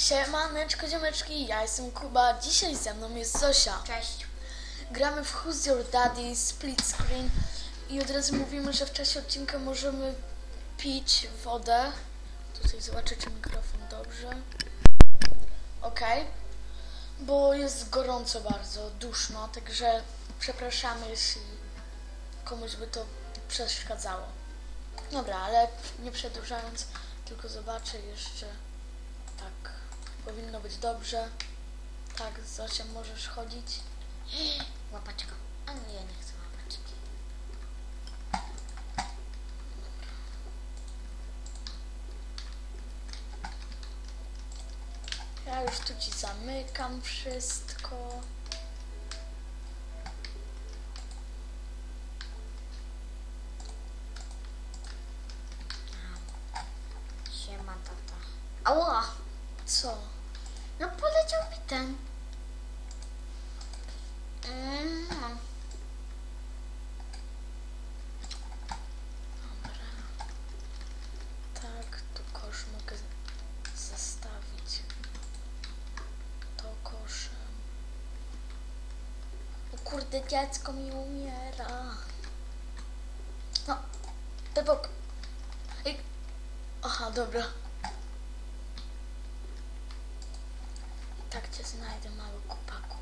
Siemaneczko, ziomeczki, ja jestem Kuba, dzisiaj ze mną jest Zosia. Cześć. Gramy w Who's Your Daddy, split screen i od razu mówimy, że w czasie odcinka możemy pić wodę. Tutaj zobaczę, czy mikrofon dobrze. Ok. Bo jest gorąco bardzo, duszno, także przepraszamy, jeśli komuś by to przeszkadzało. Dobra, ale nie przedłużając, tylko zobaczę jeszcze. Tak, powinno być dobrze. Tak, Zosia, możesz chodzić. Łapaczka. A nie, ja nie chcę łapaczki. Ja już tu ci zamykam wszystko. Siema, tata. Ała! Co? No poleciał mi ten. Mm. Dobra. Tak, tu kosz mogę zastawić. To koszem. O kurde, dziecko mi umiera. No, Pepok. Ej. Aha, dobra. Tak cię znajdę, mały kupaku.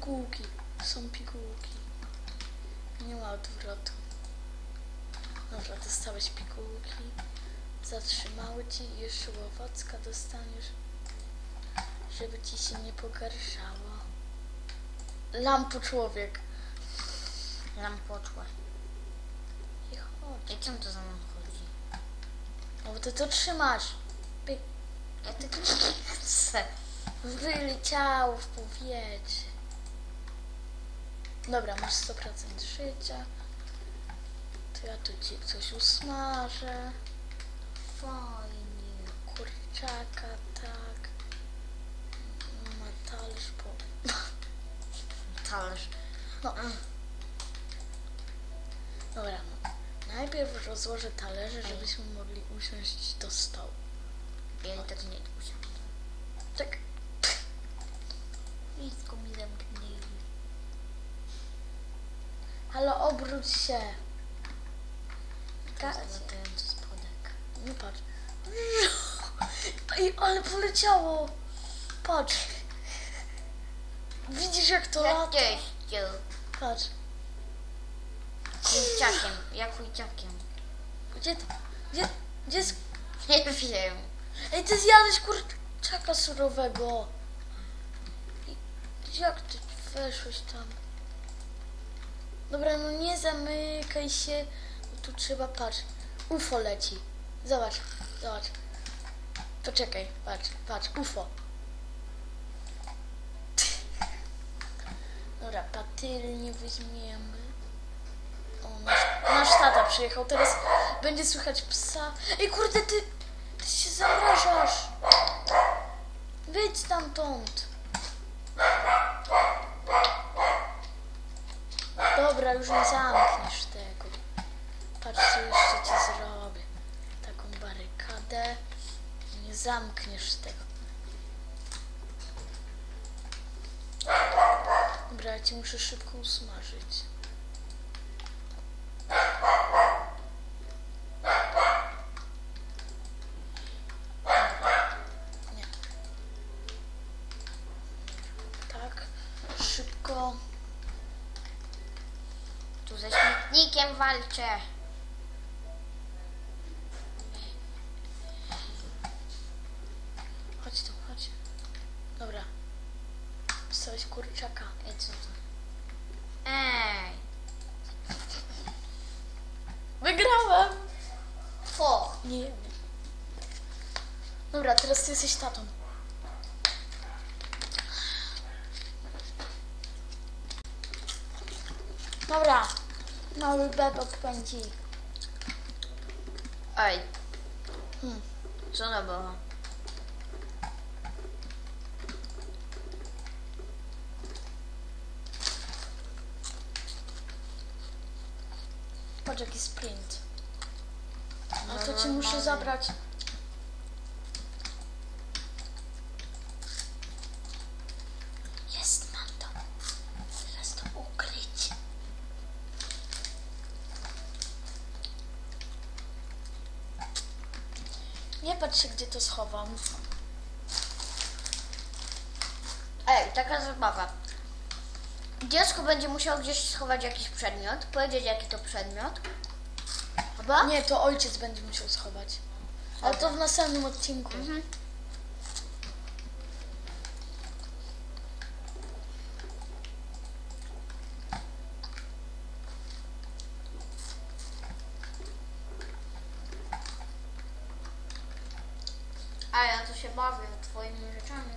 Pigułki. Są pigułki. Nie ma odwrotu. Dobra, dostałeś pigułki. Zatrzymały ci i jeszcze łowocka dostaniesz, żeby ci się nie pogarszało. Lampu człowiek. Nam poczłe. I chodź. I czym to za mną chodzi? No bo ty to trzymasz. Pyk. Ja tego nie chcę. Wyleciało w powietrze. Dobra, masz 100% życia. To ja tu ci coś usmażę. Fajnie. Kurczaka, tak. Ma talerz po... Talerz. No. Dobra, no. Najpierw rozłożę talerze, żebyśmy mogli usiąść do stołu. Ja i tak nie usiądę. Tak. Blisko mi zamknęli. Ale obróć się. Zalatający spodek. Nie patrz. Ej, ale poleciało. Patrz. Widzisz jak to lata? Cześć. Patrz. Ujciakiem. Jak ujciakiem. Gdzie, gdzie, gdzie jest... Nie wiem. Ej, ty zjadłeś kurczaka surowego. I jak ty weszłeś tam? Dobra, no nie zamykaj się. Tu trzeba, patrz. UFO leci. Zobacz, zobacz. Poczekaj, patrz, patrz, UFO. Dobra, patylnie weźmiemy. O, nasz, nasz tata przyjechał. Teraz będzie słychać psa. Ej, kurde, ty, ty się zamrażasz. Wyjdź stamtąd. Dobra, już nie zamkniesz tego. Patrz, co jeszcze ci zrobię. Taką barykadę. Nie zamkniesz tego. Dobra, ja ci muszę szybko usmażyć. Nie. Tak, szybko. Tu ze śmietnikiem walczę. Chodź tu, chodź. Dobra. Wstałeś kurczaka. Ej, co to? Ej. Wygrałem! Fo. Nie. Dobra, teraz ty jesteś tatą. Dobra. Mały bebek pędzi. Ej. Hmm. Co to było? Patrz jaki sprint. A No, to ci no, muszę mamy. zabrać Nie patrz się, gdzie to schowam. Ej, taka zabawa. Dziecko będzie musiało gdzieś schować jakiś przedmiot, powiedzieć jaki to przedmiot. Chyba? Nie, to ojciec będzie musiał schować. Ale to w następnym odcinku. Mhm. A ja tu się bawię twoimi rzeczami.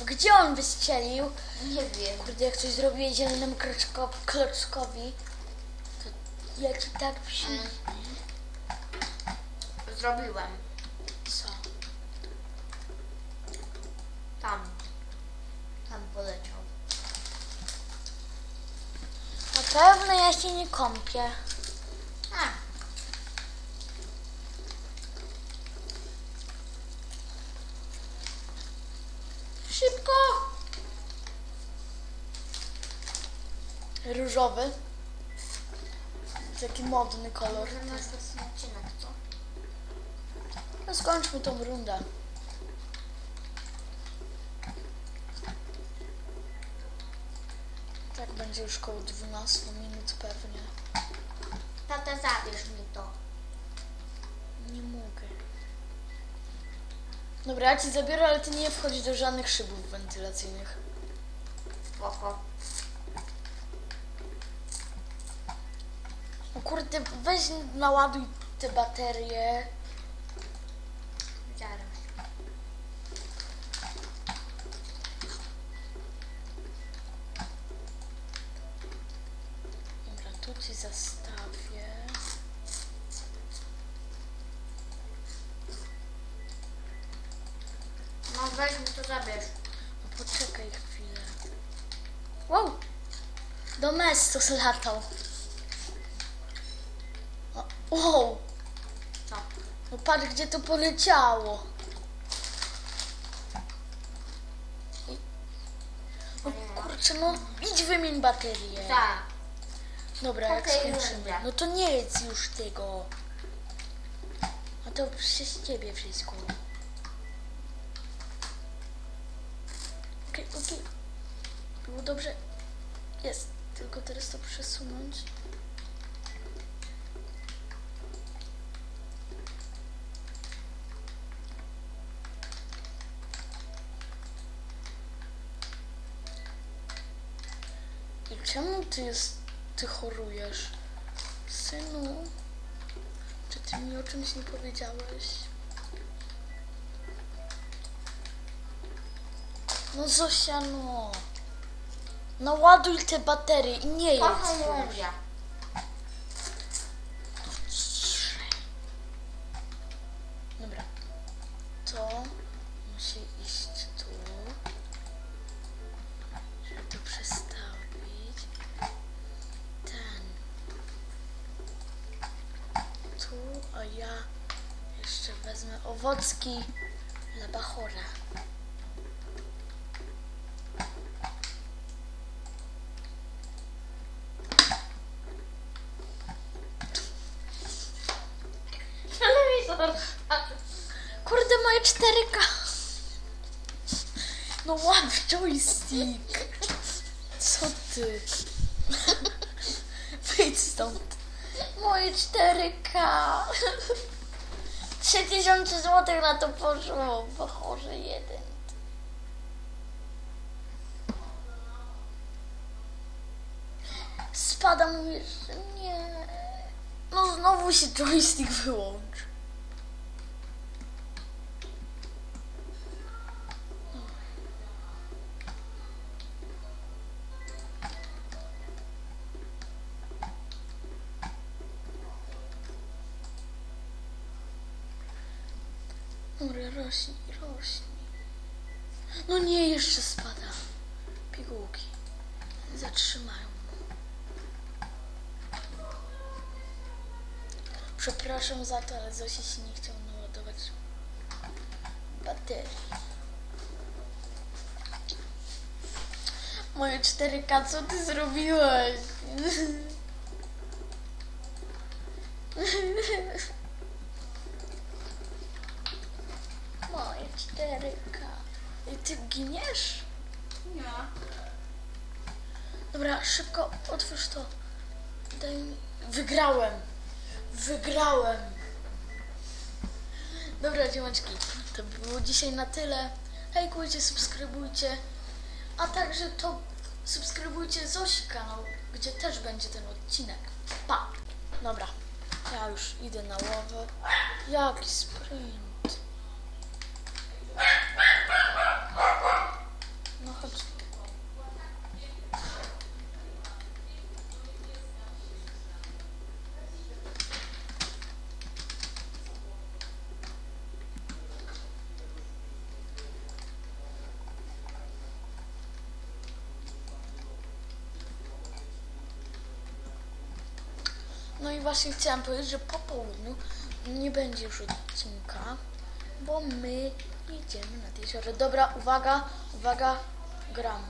No gdzie on wystrzelił? Nie wiem. Kurde, jak coś zrobię kroczko, klockowi, to ja ci tak przy... Mm. Zrobiłem. Co? Tam. Tam poleciał. Na pewno ja się nie kąpię. A. Szybko! Różowy. Taki modny kolor. No skończmy tą rundę. Tak będzie już koło 12 minut pewnie. Tata, zabierz mi to. Nie mogę. Dobra, ja ci zabiorę, ale ty nie wchodź do żadnych szybów wentylacyjnych. Spoko. No kurde, weź naładuj te baterie. Zaraz. Dobra, tu. No to zabierz. No poczekaj chwilę. Wow! Domestos latał. Wow! Co? No patrz, gdzie to poleciało. No kurczę, no idź wymień baterię. Tak. Dobra, jak Okej, skończymy. dobra. No to nie jedz już tego. No to przez ciebie wszystko. Okej, okej. Było dobrze. Jest. Tylko teraz to przesunąć. I czemu ty jest, ty chorujesz? Synu, czy ty mi o czymś nie powiedziałeś? No Zosia, no. Naładuj te baterie i nie jedz Kocham dla Bachora. Kurde, moje 4K. No łap joystick. Co ty? Wyjdź stąd. Moje 4K. 3000 zł na to poszło. Bachorze jeden. Spada, mówisz, nie. No znowu się joystick wyłączy. Dobra, rośnie, rośnie. No nie, jeszcze spada. Pigułki. Zatrzymają. Przepraszam za to, ale Zosi się nie chciał naładować baterii. Moje 4K, co ty zrobiłeś? Moje 4K. I ty giniesz? Nie. Dobra, szybko otwórz to. Daj mi. Wygrałem! Wygrałem! Dobra, dziewczynki, to było dzisiaj na tyle. Lajkujcie, subskrybujcie. A także to subskrybujcie Zosi kanał, gdzie też będzie ten odcinek. Pa! Dobra, ja już idę na łowę. Jaki sprint. No chodź. No i właśnie chciałam powiedzieć, że po południu nie będzie już odcinka, bo my idziemy nad jezioro. Dobra, uwaga, uwaga, gram.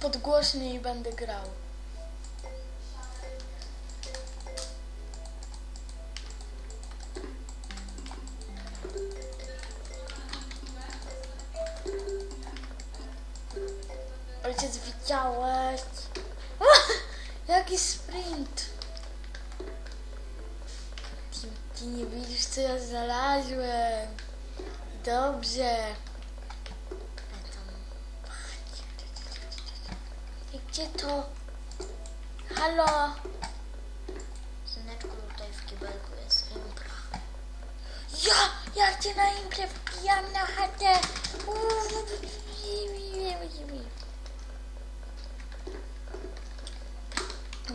Podgłośniej będę grał. Ojciec widziałeś? Jaki sprint! Ty, ty nie widzisz co ja znalazłem. Dobrze. I gdzie to? Halo? Syneczku, tutaj w kibelku jest impra. Ja, ja cię na imprę wbijam na chatę.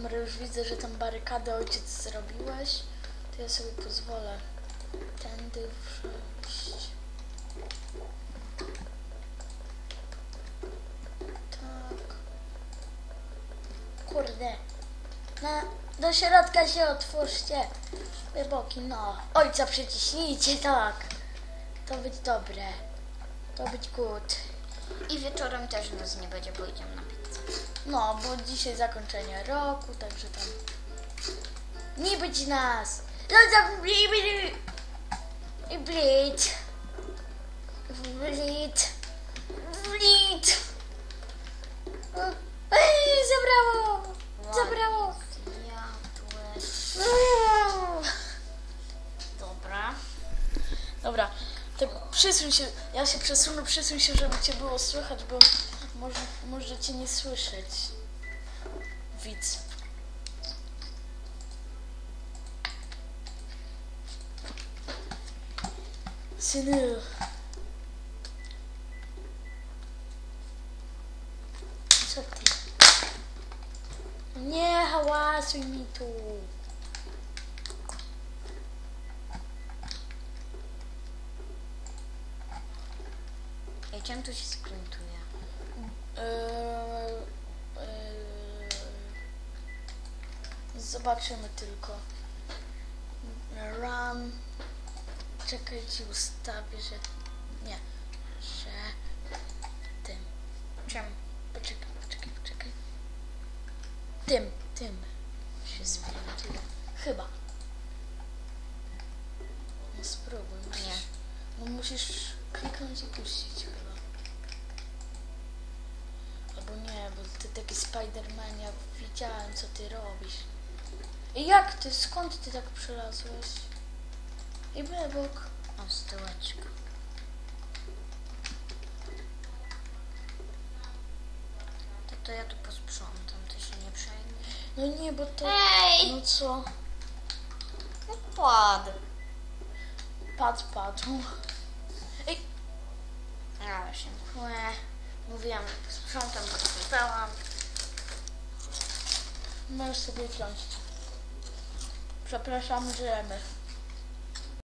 Dobra, już widzę, że tam barykadę ojciec zrobiłeś. To ja sobie pozwolę tędy przejść. Tak. Kurde. Na, do środka się otwórzcie. Boki, no. Ojca przyciśnijcie, tak. To być dobre. To być good. I wieczorem też nas nie będzie, bo idziemy na. No, bo dzisiaj zakończenie roku, także tam. Nie być nas! No! I blit! Blit! Blit! O, Ej, zabrało! Zabrało! Zjadłeś. Dobra. Dobra, tak przesuń się, ja się przesunę, przesuń się, żeby cię było słychać, bo może, może cię nie słyszeć. Widz. Synu. Co ty? Nie hałasuj mi tu. Czym tu się sprintuje? Eee, eee, zobaczymy tylko. Run. Czekaj, ci ustawię, że. Nie. Że. Tym. Czym? Poczekaj, poczekaj, poczekaj. Tym, tym się sprintuje. Chyba. No spróbuj. Musisz, Nie. No musisz kliknąć i puścić chyba. Albo nie, bo ty taki Spiderman, ja widziałem co ty robisz. I jak ty, skąd ty tak przylazłeś? I bebok. O, z tyłeczka. To, to ja tu posprzątam, ty się nie przejmuj. No nie, bo to... Ej! No co? No padł. Padł, padł. Ej, Ja się. Mówiłam, że posprzątam, posprzątałam. Możesz sobie wziąć. Przepraszam, żyjemy.